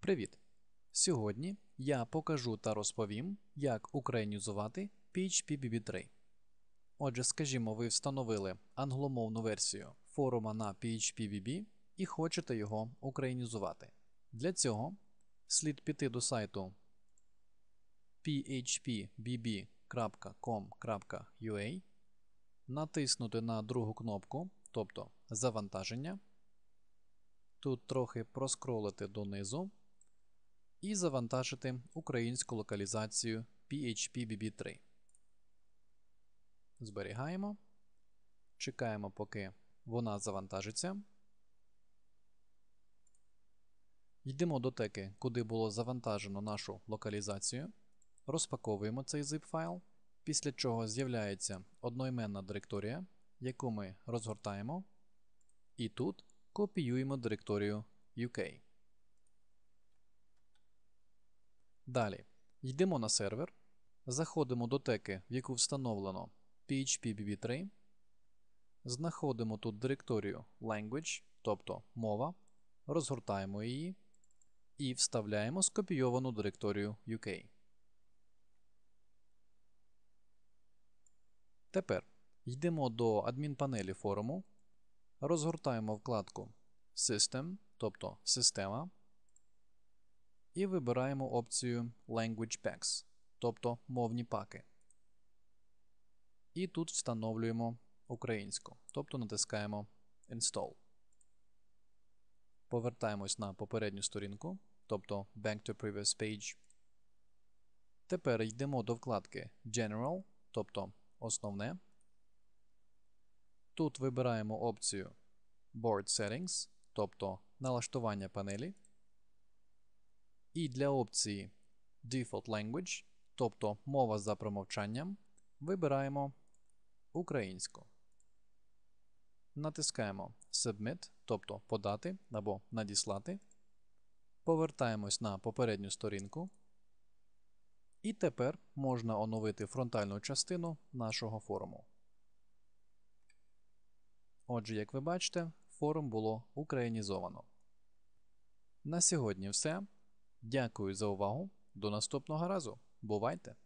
Привіт! Сьогодні я покажу та розповім, як українізувати PHP BB3. Отже, скажімо, ви встановили англомовну версію форума на PHP BB і хочете його українізувати. Для цього слід піти до сайту phpbb.com.ua, натиснути на другу кнопку, тобто Завантаження. Тут трохи проскролити донизу і завантажити українську локалізацію PHP-BB3. Зберігаємо. Чекаємо, поки вона завантажиться. Йдемо до теки, куди було завантажено нашу локалізацію. Розпаковуємо цей zip файл, після чого з'являється одноіменна директорія, яку ми розгортаємо. І тут копіюємо директорію UK. Далі. Йдемо на сервер, заходимо до теки, в яку встановлено PHP-BB3, знаходимо тут директорію Language, тобто мова, розгортаємо її і вставляємо скопійовану директорію UK. Тепер йдемо до адмінпанелі форуму, розгортаємо вкладку System, тобто Система, і вибираємо опцію Language Packs, тобто мовні паки. І тут встановлюємо українську, тобто натискаємо Install. Повертаємось на попередню сторінку, тобто Back to Previous Page. Тепер йдемо до вкладки General, тобто Основне. Тут вибираємо опцію Board Settings, тобто налаштування панелі. І для опції Default Language, тобто мова за промовчанням, вибираємо українську. Натискаємо Submit, тобто подати або надіслати. Повертаємось на попередню сторінку. І тепер можна оновити фронтальну частину нашого форуму. Отже, як ви бачите, форум було українізовано. На сьогодні все. Дякую за увагу. До наступного разу. Бувайте!